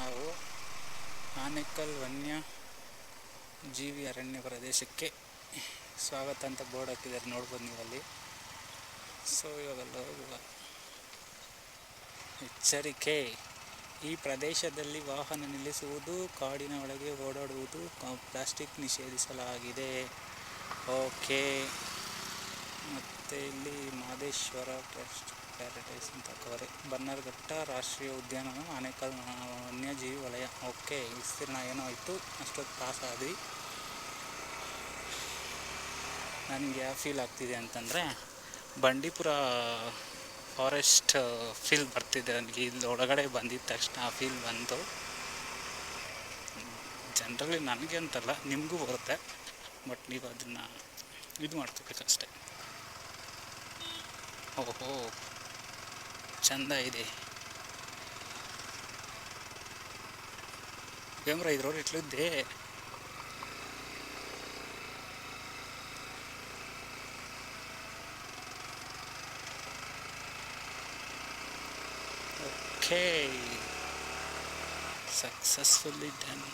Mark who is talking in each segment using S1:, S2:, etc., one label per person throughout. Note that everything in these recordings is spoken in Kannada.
S1: ನಾವು ಆನೇಕಲ್ ವನ್ಯ ಜೀವಿ ಅರಣ್ಯ ಪ್ರದೇಶಕ್ಕೆ ಸ್ವಾಗತ ಅಂತ ಬೋರ್ಡ್ ಹಾಕಿದ್ದಾರೆ. ನೋಡ್ಬೋದು ನೀವು ಅಲ್ಲಿ ಸೊ ಇವಾಗಲ್ಲ ಹೋಗುವ ಎಚ್ಚರಿಕೆ. ಈ ಪ್ರದೇಶದಲ್ಲಿ ವಾಹನ ನಿಲ್ಲಿಸುವುದು, ಕಾಡಿನ ಒಳಗೆ ಓಡಾಡುವುದು ಪ್ಲಾಸ್ಟಿಕ್ ನಿಷೇಧಿಸಲಾಗಿದೆ. ಓಕೆ ಮತ್ತು ಇಲ್ಲಿ ಮಾದೇಶ್ವರ ಟ್ರಸ್ಟ್ ಪ್ಯಾರಡೈಸ್ ಅಂತ ಬನ್ನರ್ಘಟ್ಟ ರಾಷ್ಟ್ರೀಯ ಉದ್ಯಾನವನ ಆನೇಕಲ್ ವನ್ಯಜೀವಿ ವಲಯ. ಓಕೆ ವಿಸ್ತೀರ್ಣ ಏನೋ ಆಯಿತು. ಅಷ್ಟೊತ್ತು ಪಾಸಾದ್ವಿ ನನಗೆ ಯಾವ ಫೀಲ್ ಆಗ್ತಿದೆ ಅಂತಂದರೆ, ಬಂಡೀಪುರ ಫಾರೆಸ್ಟ್ ಫೀಲ್ ಬರ್ತಿದೆ ನನಗೆ. ಇಲ್ಲಿ ಒಳಗಡೆ ಬಂದಿದ್ದ ತಕ್ಷಣ ಆ ಫೀಲ್ ಬಂತು. ಜನರಲಿ ನನಗೆ ಅಂತಲ್ಲ, ನಿಮಗೂ ಬರುತ್ತೆ. ಬಟ್ ನೀವು ಅದನ್ನು ಇದು ಮಾಡ್ಕೋಬೇಕಷ್ಟೆ ಓಹೋ. ಚಂದ ಇದೆ. ಕ್ಯಾಮ್ರಾ ಇದ್ರವ್ರು ಇಟ್ಲಿದ್ದೆ. Okay. Successfully done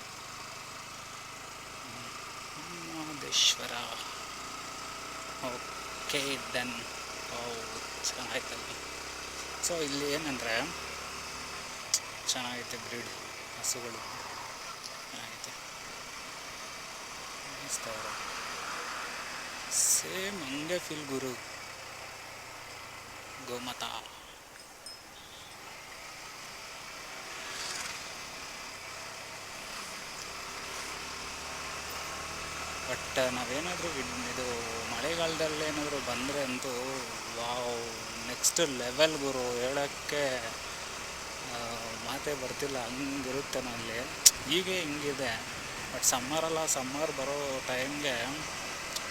S1: Mahadeshwara. Okay done. ಓ ಚೆನ್ನಾಯ್ತಲ್ಲ ಸೊ ಇಲ್ಲಿ ಏನಂದರೆ, ಚೆನ್ನಾಗೈತೆ ಬ್ರೀಡ್ ಹಸುಗಳು. ಚೆನ್ನಾಗೈತೆ. ಸೇಮ್ ಹಂಗೆ ಫೀಲ್ ಗುರು. ಗೋಮತ. ಬಟ್ ನಾವೇನಾದರೂ ಇದು ಮಳೆಗಾಲದಲ್ಲಿ ಏನಾದರೂ ಬಂದರೆ ಅಂತೂ ನೆಕ್ಸ್ಟ್ ಲೆವೆಲ್ ಗುರು, ಹೇಳೋಕ್ಕೆ ಮಾತೇ ಬರ್ತಿಲ್ಲ, ಹಂಗಿರುತ್ತೆ ನಲ್ಲಿ ಹೀಗೆ ಹಿಂಗಿದೆ. ಬಟ್ ಸಮ್ಮರಲ್ಲ ಸಮ್ಮರ್ ಬರೋ ಟೈಮ್ಗೆ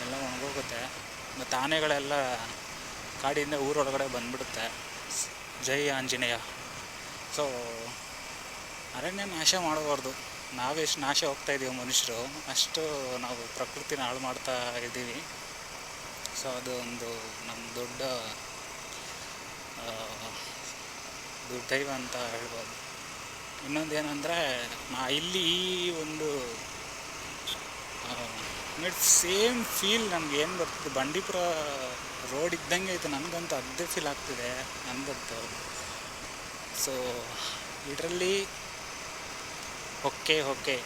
S1: ಎಲ್ಲ ಒಣಗೋಗುತ್ತೆ. ಮತ್ತು ಆನೆಗಳೆಲ್ಲ ಕಾಡಿಂದ, ಊರೊಳಗಡೆ ಬಂದ್ಬಿಡುತ್ತೆ. ಜೈ ಆಂಜನೇಯ. ಸೊ ಅರಣ್ಯ ನಾಶ ಮಾಡಬಾರ್ದು. ನಾವೆಷ್ಟು ನಾಶ ಹೋಗ್ತಾ ಇದ್ದೀವಿ ಮನುಷ್ಯರು, ಅಷ್ಟು ನಾವು ಪ್ರಕೃತಿನ ಹಾಳು ಮಾಡ್ತಾ ಇದ್ದೀವಿ ಸೊ ಅದು ಒಂದು ನಮ್ಮ ದೊಡ್ಡ ದುರ್ದೈವ ಅಂತ ಹೇಳ್ಬೋದು. ಇನ್ನೊಂದು ಏನಂದರೆ ನಾ ಇಲ್ಲಿ ಒಂದು ಸೇಮ್ ಫೀಲ್ ನಮ್ಗೆ ಏನು ಬರ್ತದೆ, ಬಂಡೀಪುರ ರೋಡ್ ಇದ್ದಂಗೆ ಐತೆ ನನಗಂತೂ ಅದೇ ಫೀಲ್ ಆಗ್ತಿದೆ ನನಗಂತೂ ಸೊ ಇದರಲ್ಲಿ ಹೊಕ್ಕೆ ಹೊಕ್ಕೆ.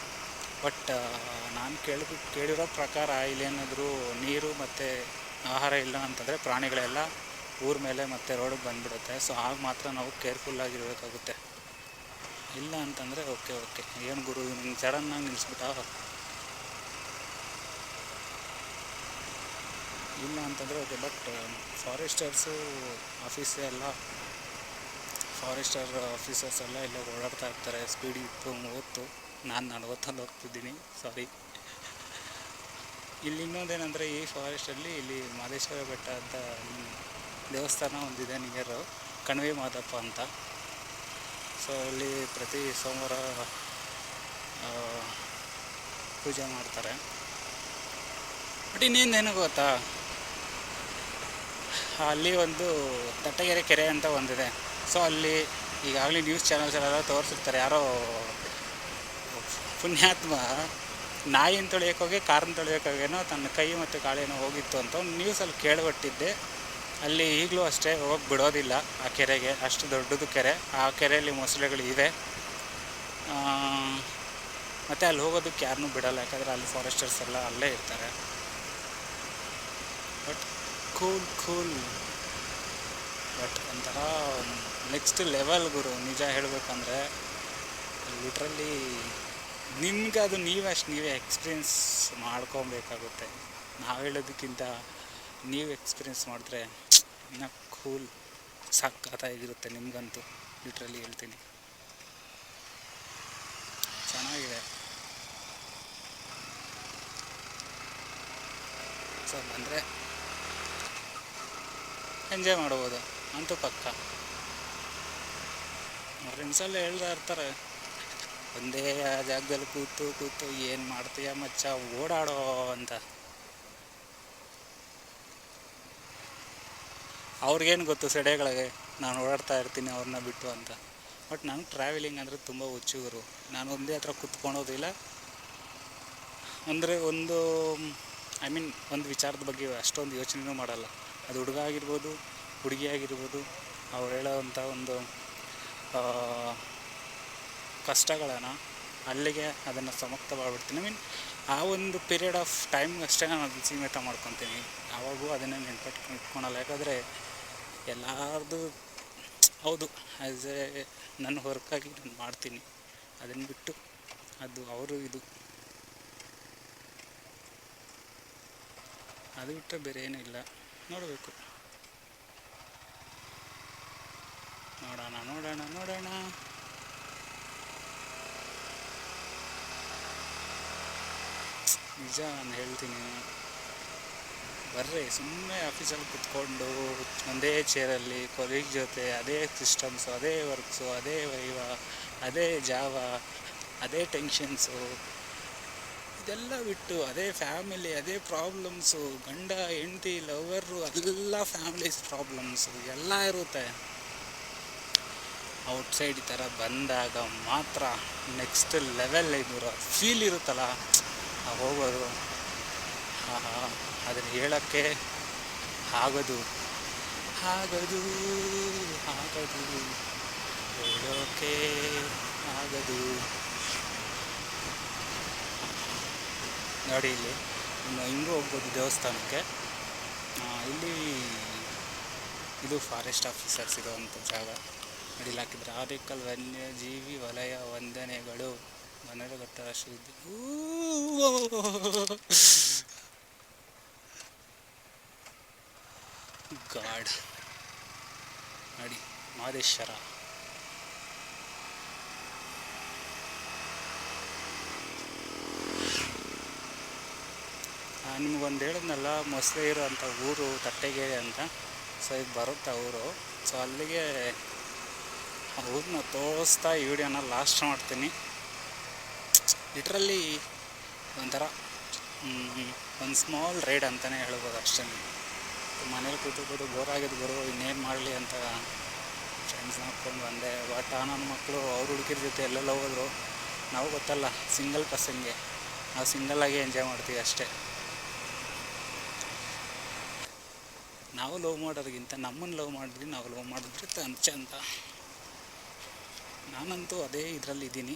S1: ಬಟ್ ನಾನು ಕೇಳಿ, ಕೇಳಿರೋ ಪ್ರಕಾರ, ಇಲ್ಲೇನಾದರೂ ನೀರು ಮತ್ತು ಆಹಾರ ಇಲ್ಲ ಅಂತಂದರೆ ಪ್ರಾಣಿಗಳೆಲ್ಲ ಊರ ಮೇಲೆ ಮತ್ತೆ ರೋಡಿಗೆ ಬಂದ್ಬಿಡುತ್ತೆ. ಸೊ ಆಗ ಮಾತ್ರ ನಾವು ಕೇರ್ಫುಲ್ಲಾಗಿರಬೇಕಾಗುತ್ತೆ ಇಲ್ಲ ಅಂತಂದರೆ ಓಕೆ ಓಕೆ ಏನು ಗುರು ನಿಮ್ಗೆ ಸಡನ್ನಾಗಿ ನಿಲ್ಲಿಸ್ಬಿಟ್ಟ ಇಲ್ಲ ಅಂತಂದರೆ ಓಕೆ ಬಟ್ ಫಾರೆಸ್ಟರ್ಸು ಆಫೀಸ್ ಎಲ್ಲ ಫಾರೆಸ್ಟರ್ ಆಫೀಸರ್ಸ್ ಎಲ್ಲ ಇಲ್ಲೇ ಓಡಾಡ್ತಾ ಇರ್ತಾರೆ. ಸ್ಪೀಡ್ ಇತ್ತು, ಮೂವತ್ತು. ನಾನು ನಲ್ವತ್ತಲ್ಲಿ ಹೋಗ್ತಿದ್ದೀನಿ. ಸಾರಿ ಇಲ್ಲಿ ಇನ್ನೊಂದೇನೆಂದರೆ ಈ ಫಾರೆಸ್ಟಲ್ಲಿ ಇಲ್ಲಿ ಮಾದೇಶ್ವರ ಬೆಟ್ಟ ಅಂತ ದೇವಸ್ಥಾನ ಒಂದಿದೆ ನಿಯರು, ಕಣ್ವಿ ಮಾದಪ್ಪ ಅಂತ. ಸೊ ಅಲ್ಲಿ ಪ್ರತಿ ಸೋಮವಾರ ಪೂಜೆ ಮಾಡ್ತಾರೆ. ಬಟ್ ಇನ್ನೇನು ಗೊತ್ತಾ? ಅಲ್ಲಿ ಒಂದು ದಟ್ಟಗೆರೆ ಕೆರೆ ಅಂತ ಒಂದಿದೆ. ಸೊ ಅಲ್ಲಿ ಈಗಾಗಲೇ ನ್ಯೂಸ್ ಚಾನಲ್ಸ್ ಎಲ್ಲ ತೋರಿಸಿರ್ತಾರೆ. ಯಾರೋ ಪುಣ್ಯಾತ್ಮ ನಾಯಿನ ತೊಳೆಯೋಕ್ಕೋಗಿ ಕಾರನ್ನ ತೊಳೆಯೋಕ್ಕಾಗೇನೋ ತನ್ನ ಕೈ ಮತ್ತು ಕಾಳೇನೋ ಹೋಗಿತ್ತು ಅಂತ ಒಂದು ನ್ಯೂಸಲ್ಲಿ ಕೇಳಿಬಿಟ್ಟಿದ್ದೆ ಅಲ್ಲಿ ಈಗಲೂ ಅಷ್ಟೇ ಹೋಗಿ ಬಿಡೋದಿಲ್ಲ ಆ ಕೆರೆಗೆ. ಅಷ್ಟು ದೊಡ್ಡದು ಕೆರೆ. ಆ ಕೆರೆಯಲ್ಲಿ ಮೊಸಳೆಗಳು ಇವೆ. ಮತ್ತು ಅಲ್ಲಿ ಹೋಗೋದಕ್ಕೆ ಯಾರನ್ನೂ ಬಿಡಲ್ಲ. ಯಾಕಂದರೆ ಅಲ್ಲಿ ಫಾರೆಸ್ಟರ್ಸ್ ಎಲ್ಲ ಅಲ್ಲೇ ಇರ್ತಾರೆ. ಬಟ್ ಕೂಲ್ ಕೂಲ್ ಬಟ್ ಒಂಥರ ನೆಕ್ಸ್ಟ್ ಲೆವೆಲ್ ಗುರು. ನಿಜ ಹೇಳಬೇಕಂದ್ರೆ ಲಿಟ್ರಲಿ ನಿಮ್ಗೆ ಅದು ನೀವೇ ಅಷ್ಟು ನೀವೇ ಎಕ್ಸ್ಪೀರಿಯನ್ಸ್ ಮಾಡ್ಕೊಬೇಕಾಗುತ್ತೆ. ನಾವು ಹೇಳೋದಕ್ಕಿಂತ ನೀವು ಎಕ್ಸ್ಪೀರಿಯೆನ್ಸ್ ಮಾಡಿದ್ರೆ ಇನ್ನು ಕೂಲ್ ಸಖತ್ತಾಗಿರುತ್ತೆ ನಿಮಗಂತೂ ಲಿಟ್ರಲಿ ಹೇಳ್ತೀನಿ. ಚೆನ್ನಾಗಿದೆ. ಸೊ ಬಂದರೆ ಎಂಜಾಯ್ ಮಾಡ್ಬೋದು, ಅಂತೂ ಪಕ್ಕ. ಫ್ರೆಂಡ್ಸಲ್ಲಿ ಹೇಳ್ತಾ ಇರ್ತಾರೆ, ಒಂದೇ ಜಾಗದಲ್ಲಿ ಕೂತು ಕೂತು ಏನು ಮಾಡ್ತೀಯ ಮಚ್ಚ, ಓಡಾಡೋ ಅಂತ. ಅವ್ರಿಗೇನು ಗೊತ್ತು ಸೆಡೆಗಳಿಗೆ ನಾನು ಓಡಾಡ್ತಾ ಇರ್ತೀನಿ ಅವ್ರನ್ನ ಬಿಟ್ಟು ಅಂತ. ಬಟ್ ನನಗೆ ಟ್ರಾವೆಲಿಂಗ್ ಅಂದರೆ ತುಂಬ ಹುಚ್ಚುಗರು ನಾನು ಒಂದೇ ಹತ್ರ ಕುತ್ಕೊಳೋದಿಲ್ಲ. ಅಂದರೆ ಒಂದು ಐ ಮೀನ್ ಒಂದು ವಿಚಾರದ ಬಗ್ಗೆ ಅಷ್ಟೊಂದು ಯೋಚನೆನೂ ಮಾಡಲ್ಲ. ಅದು ಹುಡುಗ ಆಗಿರ್ಬೋದು, ಹುಡುಗಿ ಆಗಿರ್ಬೋದು, ಅವ್ರು ಹೇಳೋವಂಥ ಒಂದು ಕಷ್ಟಗಳನ್ನು ಅಲ್ಲಿಗೆ ಅದನ್ನು ಸಮಕ್ತ ಮಾಡಿಬಿಡ್ತೀನಿ ಐ ಮೀನ್ ಆ ಒಂದು ಪೀರಿಯಡ್ ಆಫ್ ಟೈಮ್ ಅಷ್ಟೇ ನಾನು ಅದನ್ನು ಸೀಮಿತ ಮಾಡ್ಕೊತೀನಿ. ಯಾವಾಗೂ ಅದನ್ನು ನೆನ್ಪಿಟ್ಕೊಂಡು ಇಟ್ಕೊಳಲ್ಲ ಯಾಕಂದರೆ ಎಲ್ಲಾರ್ದು ಹೌದು ಆ್ಯಸ್ ಎ ನನ್ನ ವರ್ಕಾಗಿ ನಾನು ಮಾಡ್ತೀನಿ. ಅದನ್ನು ಬಿಟ್ಟು ಅದು ಅವರು ಇದು. ಅದು ಬಿಟ್ಟರೆ ಬೇರೆ ಏನೂ ಇಲ್ಲ. ನೋಡಬೇಕು. ನೋಡೋಣ ನೋಡೋಣ ನೋಡೋಣ. ನಿಜ ನಾನು ಹೇಳ್ತೀನಿ. ಬರ್ರಿ ಸುಮ್ಮನೆ ಆಫೀಸಲ್ಲಿ ಕುತ್ಕೊಂಡು ಒಂದೇ ಚೇರಲ್ಲಿ ಕೊಲೀಗ್ ಜೊತೆ ಅದೇ ಸಿಸ್ಟಮ್ಸು ಅದೇ ವರ್ಕ್ಸು ಅದೇ ವೈವ ಅದೇ ಜಾವ ಅದೇ ಟೆನ್ಷನ್ಸು ಇದೆಲ್ಲ ಬಿಟ್ಟು ಅದೇ ಫ್ಯಾಮಿಲಿ ಅದೇ ಪ್ರಾಬ್ಲಮ್ಸು ಗಂಡ, ಹೆಂಡತಿ ಲವರು ಎಲ್ಲ ಫ್ಯಾಮಿಲೀಸ್ ಪ್ರಾಬ್ಲಮ್ಸು ಎಲ್ಲ ಇರುತ್ತೆ. ಔಟ್ಸೈಡ್ ಈ ಥರ ಬಂದಾಗ ಮಾತ್ರ ನೆಕ್ಸ್ಟ್ ಲೆವೆಲ್ ಇದು ಫೀಲ್ ಇರುತ್ತಲ್ಲ ಹೋಗೋದು. ಅದನ್ನು ಹೇಳೋಕ್ಕೆ ಆಗೋದು. ಆಗದು ಆಗದು. ಹೇಳೋಕೆ ಆಗದು. ನೋಡಿ ಇಲ್ಲಿ, ಇನ್ನು ಹಿಂಗೂ ಹೋಗ್ಬೋದು ದೇವಸ್ಥಾನಕ್ಕೆ. ಇಲ್ಲಿ ಇದು ಫಾರೆಸ್ಟ್ ಆಫೀಸರ್ಸ್ ಇರುವಂಥ ಜಾಗ. ಅಡಿಲಿ ಹಾಕಿದ್ರೆ ಆರಿಕಲ್ ವನ್ಯಜೀವಿ ವಲಯ ವಂದನೆಗಳು. ಮನೆಗೆ ಗೊತ್ತರ ಗಾಡ್. ನೋಡಿ, ಮಾದೇಶ್ವರ. ನಿಮ್ಗೊಂದು ಹೇಳಿದ್ನಲ್ಲ, ಮೊಸಳೆ ಇರೋಂಥ ಊರು, ತಟ್ಟೆಗೇರಿ ಅಂತ. ಸೊ ಇದು ಬರುತ್ತೆ ಊರು? ಸೊ ಅಲ್ಲಿಗೆ ಆ ಊರನ್ನ ತೋರಿಸ್ತಾ ಈ ವಿಡಿಯೋನ ಲಾಸ್ಟ್ ಮಾಡ್ತೀನಿ. ಲಿಟ್ರಲ್ಲಿ ಒಂಥರ ಒಂದು ಸ್ಮಾಲ್ ರೈಡ್ ಅಂತಲೇ ಹೇಳ್ಬೋದು ಅಷ್ಟೇ. ಮನೇಲಿ ಕೂತ್ಕೊಂಡು ಬೋರ್ ಆಗಿದ್ದು ಗುರು ಇನ್ನೇನು ಮಾಡಲಿ ಅಂತ ಫ್ರೆಂಡ್ಸ್ ನೋಡ್ಕೊಂಡು ಬಂದೆ. ಬಟ್ ಆ ನನ್ನ ಮಕ್ಕಳು ಅವ್ರ ಹುಡುಕಿರ ಜೊತೆ ಎಲ್ಲೆಲ್ಲ ಹೋದ್ರು, ನಾವು ಗೊತ್ತಲ್ಲ ಸಿಂಗಲ್ ಪರ್ಸನ್ಗೆ ನಾವು ಸಿಂಗಲ್ಲಾಗಿ ಎಂಜಾಯ್ ಮಾಡ್ತೀವಿ ಅಷ್ಟೇ. ನಾವು ಲವ್ ಮಾಡೋದಕ್ಕಿಂತ ನಮ್ಮನ್ನು ಲವ್ ಮಾಡಿದ್ವಿ ನಾವು ಲವ್ ಮಾಡಿದ್ರೆ ತಂಚ ಅಂತ ನಾನಂತೂ ಅದೇ ಇದರಲ್ಲಿ ಇದ್ದೀನಿ.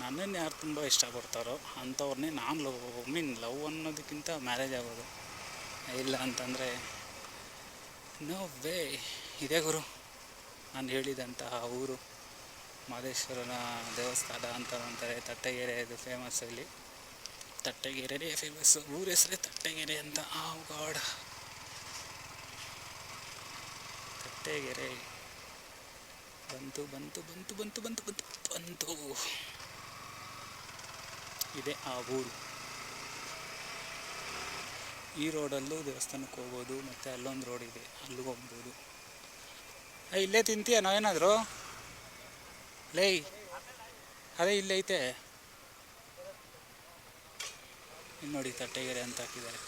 S1: ನನ್ನನ್ನು ಯಾರು ತುಂಬ ಇಷ್ಟಪಡ್ತಾರೋ ಅಂಥವ್ರನ್ನೇ ನಾನು ಲವ್ ಮೀನ್ ಲವ್ ಅನ್ನೋದಕ್ಕಿಂತ ಮ್ಯಾರೇಜ್ ಆಗೋದು. ಇಲ್ಲ ಅಂತಂದರೆ, ನೋ ವೇ. ಇದೇ ಗುರು. ನಾನು ಹೇಳಿದಂತಹ ಊರು ಮಾದೇಶ್ವರನ ದೇವಸ್ಥಾನ ಅಂತ ಅಂತಾರೆ, ತಟ್ಟೆಗೆರೆ ಇದು ಫೇಮಸ್ ಇಲ್ಲಿ ತಟ್ಟೆಗೆರೆ ಫೇಮಸ್ ಊರ ಹೆಸರೇ ತಟ್ಟೆಗೆರೆ ಅಂತ. ಆ ಗಾಡ್. ತಟ್ಟೆಗೆರೆ. ಬಂತು ಬಂತು ಬಂತು ಬಂತು ಬಂತು ಬಂತು ಬಂತು. ಇದೆ ಆ ಊರು. ಈ ರೋಡಲ್ಲೂ ದೇವಸ್ಥಾನಕ್ಕೆ ಹೋಗ್ಬೋದು ಮತ್ತು ಅಲ್ಲೊಂದು ರೋಡ್ ಇದೆ, ಅಲ್ಲಿಗೆ ಹೋಗ್ಬೋದು. ಇಲ್ಲೇ ತಿಂತೀಯ ನಾವೇನಾದರೂ? ಲೇ, ಅದೇ ಇಲ್ಲೇ ಐತೆ. ಇಲ್ಲಿ ನೋಡಿ, ತಟ್ಟೆಗೆರೆ ಅಂತ ಹಾಕಿದ್ದಾರೆ.